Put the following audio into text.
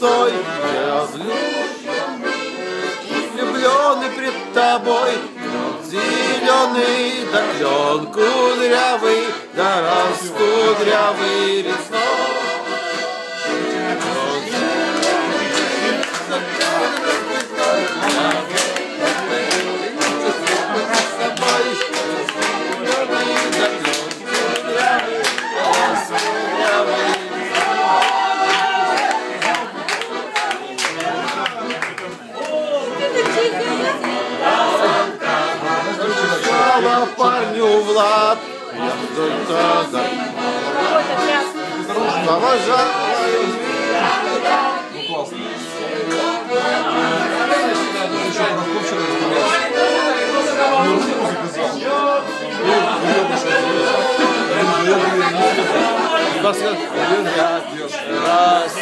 красой Я злюсь, влюбленный пред тобой. Зеленый, да клен кудрявый, да раз кудрявый ресной. Слава парню Влад, я только за Слава желаю Ну классно. Ну, руку заказал. Раз,